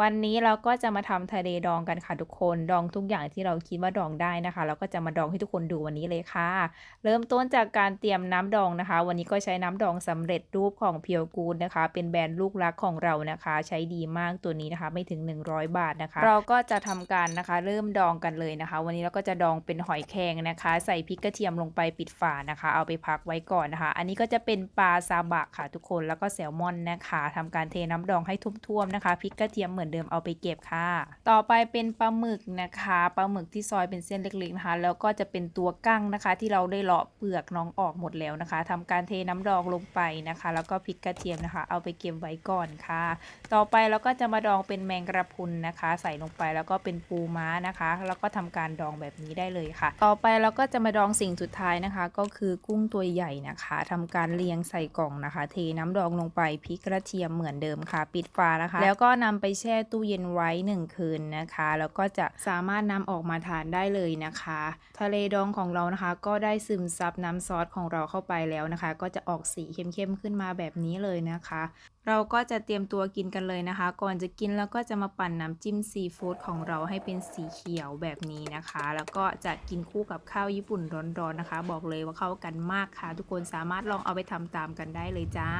วันนี้เราก็จะมาทำทะเลดองกันค่ะทุกคน ดองทุกอย่างที่เราคิดว่าดองได้นะคะ เราก็จะมาดองให้ทุกคนดูวันนี้เลยค่ะ เริ่มต้นจากการเตรียมน้ำดองนะคะ วันนี้ก็ใช้น้ำดองสำเร็จรูปของเพียวกูดนะคะ เป็นแบรนด์ลูกรักของเรานะคะ ใช้ดีมากตัวนี้นะคะ ไม่ถึง 100 บาทนะคะ เราก็จะทำการนะคะ เริ่มดองกันเลยนะคะ วันนี้เราก็จะดองเป็นหอยแครงนะคะ ใส่พริกกระเทียมลงไปปิดฝานะคะ เอาไปพักไว้ก่อนนะคะ อันนี้ก็จะเป็นปลาซาบะค่ะทุกคนแล้วก็แซลมอนนะคะทำการเทน้ำดองให้ท่วมๆนะคะพริกกระเทียมเหมือนเดิมเอาไปเก็บค่ะ ต่อไปเป็นปลาหมึกนะคะปลาหมึกที่ซอยเป็นเส้นเล็กๆนะคะ แล้วก็จะเป็นตัวกั้งนะคะ ที่เราได้เลาะเปลือกน้องออกหมดแล้วนะคะทำการเทน้ำดองลงไปนะคะ แล้วก็พริกกระเทียมนะคะ เอาไปเก็บไว้ก่อนค่ะ ต่อไปเราก็จะมาดองเป็นแมงกระพุนนะคะ ใส่ลงไปแล้วก็เป็นปูม้านะคะ แล้วก็ทำการดองแบบนี้ได้เลยค่ะ ต่อไปเราก็จะมาดองสิ่งสุดท้ายนะคะ ก็คือกุ้งตัวใหญ่นะคะทำการเรียงใส่กล่องนะคะ เทน้ำดองลงไปพริกกระเทียมเหมือนเดิมค่ะ ปิดฝานะคะ แล้วก็นำไปแช่ช่ตู้เย็นไว้หนึ่งคืนนะคะ แล้วก็จะสามารถนำออกมาทานได้เลยนะคะ ทะเลดองของเรานะคะ ก็ได้ซึมซับน้ำซอสของเราเข้าไปแล้วนะคะ ก็จะออกสีเข้มๆขึ้นมาแบบนี้เลยนะคะ เราก็จะเตรียมตัวกินกันเลยนะคะ ก่อนจะกินแล้วก็จะมาปั่นน้ำจิ้มซีฟู้ดของเราให้เป็นสีเขียวแบบนี้นะคะ แล้วก็จะกินคู่กับข้าวญี่ปุ่นร้อนๆนะคะ บอกเลยว่าเข้ากันมากค่ะ ทุกคนสามารถลองเอาไปทำตามกันได้เลยจ้า